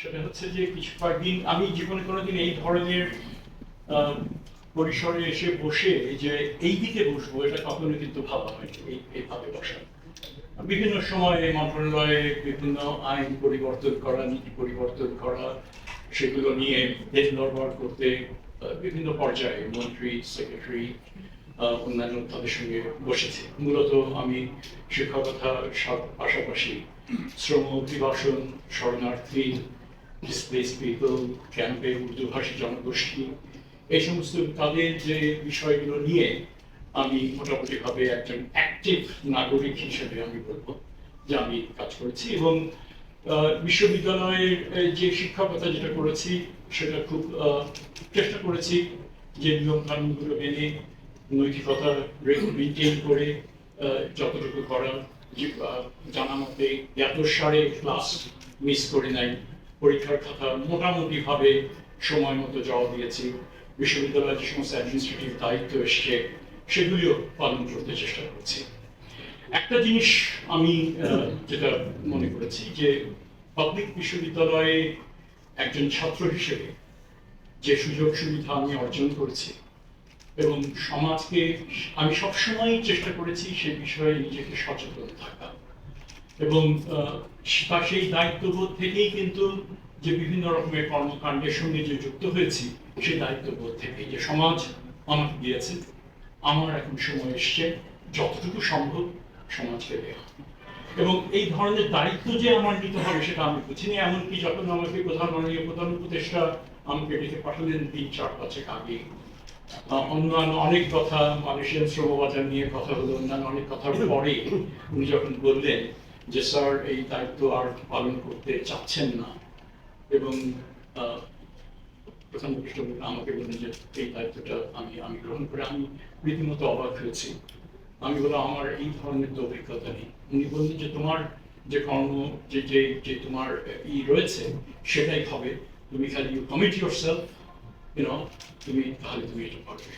সেটা হচ্ছে যে কিছু কয়েকদিন, আমি জীবনে কোনোদিন এই ধরনের পরিসরে এসে বসে যে এই দিকে বসবো, এটা কখনো কিন্তু ভাবা হয়নি এই এইভাবে বসা। বিভিন্ন সময়ে মন্ত্রণালয়ে বিভিন্ন আইন পরিবর্তন করা, নীতি পরিবর্তন করা, সেগুলো নিয়ে দেশ করতে বিভিন্ন পর্যায়ে মন্ত্রী, সেক্রেটারি অন্যান্য তাদের সঙ্গে বসেছি। মূলত আমি শিক্ষকতা পাশাপাশি শ্রম, অভিবাসন, শরণার্থী ডিসপ্লেস পিপল ক্যাম্পে উর্দুভাষী জনগোষ্ঠী এই সমস্ত তাদের যে বিষয়গুলো নিয়ে আমি মোটামুটিভাবে একজন অ্যাক্টিভ নাগরিক হিসেবে আমি বলব যে আমি কাজ করেছি এবং বিশ্ববিদ্যালয়ের যে শিক্ষকতা যেটা করেছি সেটা খুব চেষ্টা করেছি যে নিয়ম কানুনগুলো মেনে নৈতিকতা মেনটেন করে যতটুকু করা যে, আহ, জানা মতে এত সারে ক্লাস মিস করে নাই। পরীক্ষার খাতা মোটামুটি ভাবে সময় মতো জবাব দিয়েছি। বিশ্ববিদ্যালয়ের যে সমস্ত অ্যাডমিনিস্ট্রেটিভ দায়িত্ব এসছে, সেগুলিও পালন করতে চেষ্টা করছি। একটা জিনিস আমি যেটা মনে করেছি যে পাবলিক বিশ্ববিদ্যালয়ে একজন ছাত্র হিসেবে যে সুযোগ সুবিধা আমি অর্জন করেছি এবং সমাজকে আমি সবসময় চেষ্টা করেছি সে বিষয়ে নিজেকে সচেতন থাকা। এবং আহ, সেই দায়িত্ববোধ থেকেই কিন্তু যে বিভিন্ন রকমের কর্মকাণ্ডের সঙ্গে যে যুক্ত হয়েছি সেই দায়িত্ববোধ থেকে যে সমাজ আমাকে দিয়েছে আমার এখন সময় এসছে যতটুকু সম্ভব সমাজকে দেওয়া। এবং এই ধরনের দায়িত্ব যে আমার নিতে হবে সেটা আমি বুঝিনি এমনকি যখন আমাকে প্রধান মাননীয় প্রধান উপদেষ্টা আমাকে ডেকে পাঠালেন তিন চার পাঁচেক আগে। অন্যান্য অনেক কথা মানুষের শ্রমবাজার নিয়ে কথা হলো অন্যান্য অনেক কথার পরে উনি যখন বললেন যে স্যার এই দায়িত্ব আর পালন করতে চাচ্ছেন না। এবং আহ, প্রধান আমাকে বললেন যে এই দায়িত্বটা আমি আমি গ্রহণ করে আমি রীতিমতো অবাক হয়েছি। আমি বললাম আমার এই ধরনের তো অভিজ্ঞতা নেই। উনি বললেন যে তোমার যে কর্ম যে যে যে তোমার ই রয়েছে সেটাই হবে। তুমি খালি you commit yourself you know তুমি তাহলে তুমি এটা পারবে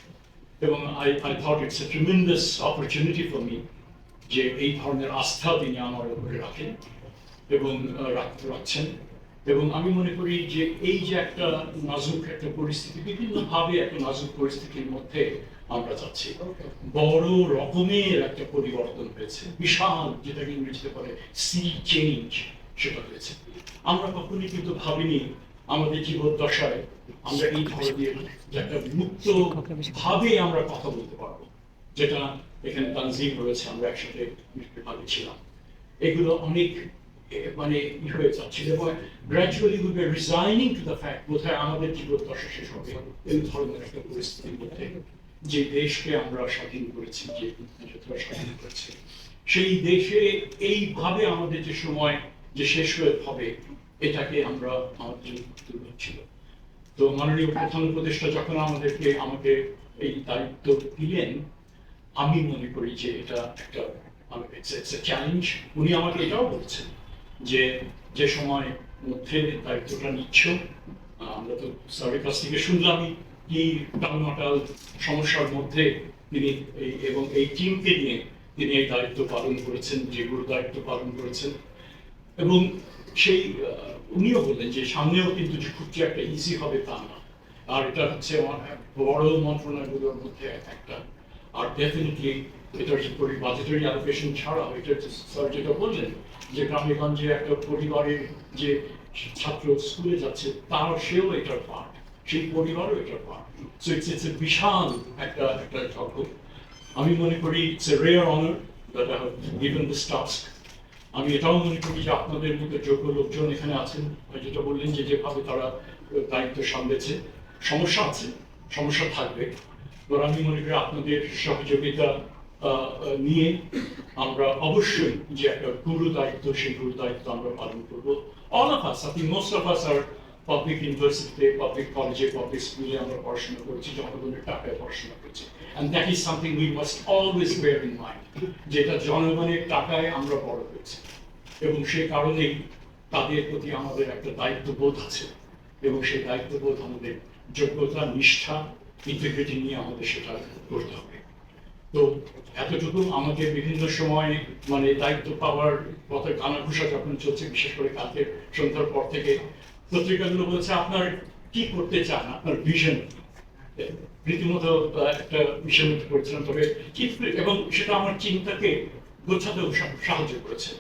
এবং I I thought it's opportunity for me যে এই ধরনের আস্থা তিনি আমার উপরে রাখেন এবং রাখতে রাখছেন। এবং আমি মনে করি যে এই যে একটা নাজুক একটা পরিস্থিতি, বিভিন্নভাবে একটা নাজুক পরিস্থিতির মধ্যে আমরা যাচ্ছি। বড় রকমের একটা পরিবর্তন হয়েছে, বিশাল, যেটাকে ইংরেজিতে বলে সি চেঞ্জ সেটা হয়েছে। আমরা কখনোই কিন্তু ভাবিনি আমাদের জীবদ্দশায় আমরা এই ধরনের একটা মুক্ত ভাবে আমরা কথা বলতে পারব, যেটা এখানে তানজিম রয়েছে, আমরা একসাথে ভাবে ছিলাম। এগুলো অনেক মানে ই হয়ে যাচ্ছিল এবং gradually we were resigning to the fact বোধহয় আমাদের জীবদ্দশা শেষ হবে, এই ধরনের একটা পরিস্থিতির মধ্যে যে দেশকে আমরা স্বাধীন করেছি, যে মুক্তিযোদ্ধারা স্বাধীন করেছে, সেই দেশে এইভাবে আমাদের যে সময় যে শেষ হয়ে হবে, এটাকে আমরা আমাদের জন্য দুর্লভ ছিল তো মাননীয় প্রধান উপদেষ্টা যখন আমাদেরকে, আমাকে এই দায়িত্ব দিলেন আমি মনে করি যে এটা একটা চ্যালেঞ্জ উনি আমাকে এটাও বলছেন যে যে সময় মধ্যে দায়িত্বটা নিচ্ছ আমরা তো স্যারের কাছ থেকে শুনলামই কি টালমাটাল সমস্যার মধ্যে তিনি এবং এই টিমকে নিয়ে তিনি এই দায়িত্ব পালন করেছেন যে গুরু দায়িত্ব পালন করেছেন। এবং সেই উনিও বললেন যে সামনেও কিন্তু যে খুব একটা ইজি হবে তা না। আর এটা হচ্ছে বড় মন্ত্রণালয়গুলোর মধ্যে একটা আর ডেফিনেটলি এটার যে বাজেটারি অ্যালোকেশন ছাড়াও এটা হচ্ছে স্যার যেটা বললেন যে গ্রামে গঞ্জে একটা পরিবারের যে ছাত্র স্কুলে যাচ্ছে তার সেও এটার পার্ট সেই পরিবারও এটার part so it's it's a বিশাল একটা একটা যজ্ঞ। আমি মনে করি it's a rare honour that I have given this task আমি এটাও মনে করি যে আপনাদের মধ্যে যোগ্য লোকজন এখানে আছেন। যেটা বললেন যে যেভাবে তারা দায়িত্ব সামলেছে, সমস্যা আছে, সমস্যা থাকবে। এবার আমি মনে করি আপনাদের সহযোগিতা নিয়ে আমরা অবশ্যই যে একটা গুরু দায়িত্ব সেই গুরু দায়িত্ব আমরা পালন করব। All of us I most of us are public ইউনিভার্সিটিতে পাবলিক কলেজে পাবলিক স্কুলে আমরা পড়াশোনা করেছি, জনগণের টাকায় পড়াশোনা করেছি। And that is something we must always bear in mind যেটা জনগণের টাকায় আমরা বড় হয়েছি। এবং সেই কারণেই তাদের প্রতি আমাদের একটা দায়িত্ববোধ আছে। এবং সেই দায়িত্ববোধ, আমাদের যোগ্যতা, নিষ্ঠা ইন্টিগ্রিটি নিয়ে আমাদের সেটা করতে হবে। তো এতটুকু আমাকে বিভিন্ন সময় মানে দায়িত্ব পাওয়ার পথে কানাঘুষা যখন চলছে, বিশেষ করে কালকে সন্ধ্যার পর থেকে, পত্রিকাগুলো বলছে আপনার কি করতে চান, আপনার ভিশন রীতিমতো একটা ভিশন করেছিলাম তবে কি এবং সেটা আমার চিন্তাকে গোছাতেও সাহায্য করেছে।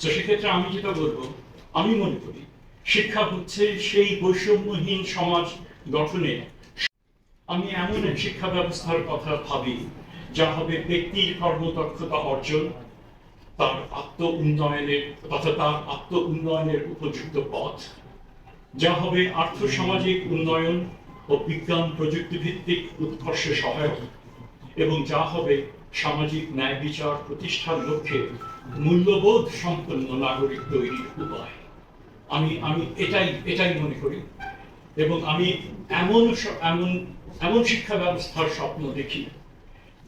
তো সেক্ষেত্রে আমি যেটা বলব, আমি মনে করি, শিক্ষা হচ্ছে সেই বৈষম্যহীন সমাজ গঠনে আমি এমন এক শিক্ষা ব্যবস্থার কথা ভাবি, যা হবে ব্যক্তির কর্মদক্ষতা অর্জন, তার আত্ম উন্নয়নের তথা তার আত্ম উন্নয়নের উপযুক্ত পথ। যা হবে আর্থসামাজিক উন্নয়ন ও বিজ্ঞান প্রযুক্তি ভিত্তিক উৎকর্ষে সহায়ক এবং যা হবে সামাজিক ন্যায় বিচার প্রতিষ্ঠার লক্ষ্যে মূল্যবোধ সম্পন্ন নাগরিক তৈরির উপায়। আমি আমি এটাই এটাই মনে করি এবং আমি এমন এমন এমন শিক্ষা ব্যবস্থার স্বপ্ন দেখি,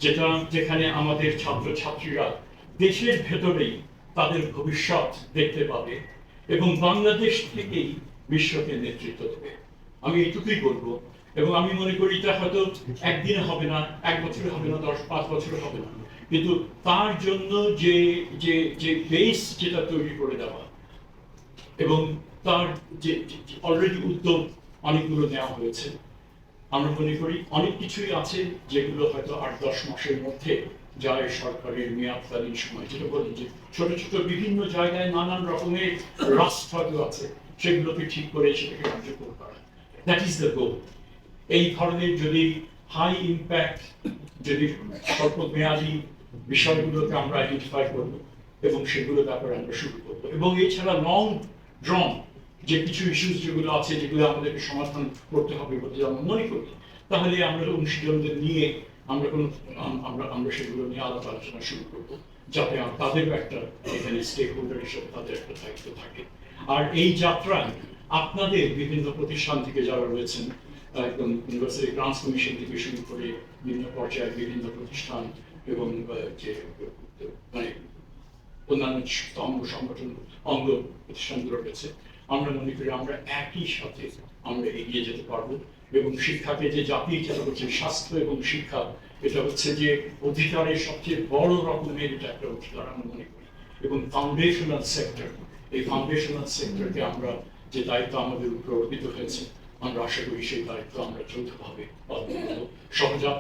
যেটা যেখানে আমাদের ছাত্রছাত্রীরা দেশের ভেতরেই তাদের ভবিষ্যৎ দেখতে পাবে এবং বাংলাদেশ থেকেই বিশ্বকে নেতৃত্ব দেবে। আমি এইটুকুই বলব এবং আমি মনে করি এটা হয়তো একদিনে হবে না, এক বছরে হবে না, দশ, পাঁচ বছরে হবে না। কিন্তু তার জন্য যে যে যে বেস যেটা তৈরি করে দেওয়া এবং তার যে অলরেডি উদ্যোগ অনেকগুলো নেওয়া হয়েছে। আমরা মনে করি অনেক কিছুই আছে যেগুলো হয়তো আট, দশ মাসের মধ্যে যায় সরকারের মেয়াদকালীন সময়। যেটা বলেন যে ছোট ছোট বিভিন্ন জায়গায় নানান রকমের রাষ্ট্র হয়তো আছে, সেগুলোকে ঠিক করে সেটাকে কার্যকর করা। দ্যাট ইজ দ্য গোল এই ধরনের যদি হাই ইম্প্যাক্ট যদি স্বল্প মেয়াদী বিষয়গুলোকে আমরা আইডেন্টিফাই করব এবং সেগুলো ব্যাপারে আমরা শুরু করব। এবং এছাড়া লং ড্রন যে কিছু ইস্যুস যেগুলো আছে, যেগুলো আমাদেরকে সমাধান করতে হবে বলে আমরা মনে করি। তাহলে আমরা অংশীজনদের নিয়ে আমরা কোনো আমরা আমরা সেগুলো নিয়ে আলাপ আলোচনা শুরু করব, যাতে তাদেরও একটা এখানে স্টেক হোল্ডার হিসেবে তাদের একটা দায়িত্ব থাকে। আর এই যাত্রায় আপনাদের বিভিন্ন প্রতিষ্ঠান থেকে যারা রয়েছেন একদম ইউনিভার্সিটি গ্রান্টস কমিশন থেকে শুরু করে বিভিন্ন পর্যায়ে বিভিন্ন প্রতিষ্ঠান এবং যে মানে অন্যান্য অঙ্গ সংগঠন, অঙ্গ প্রতিষ্ঠানগুলো রয়েছে আমরা মনে করি আমরা একই সাথে আমরা এগিয়ে যেতে পারব এবং শিক্ষাকে যে জাতি যেটা হচ্ছে স্বাস্থ্য এবং শিক্ষা, এটা হচ্ছে যে অধিকারের সবচেয়ে বড় রকমের এটা একটা অধিকার আমরা মনে করি। এবং ফাউন্ডেশনাল সেক্টর এই ফাউন্ডেশনাল সেক্টরকে আমরা যে দায়িত্ব আমাদের উপর অর্পিত হয়েছে, আমরা আশা করি সেই দায়িত্ব আমরা যৌথভাবে সহজাত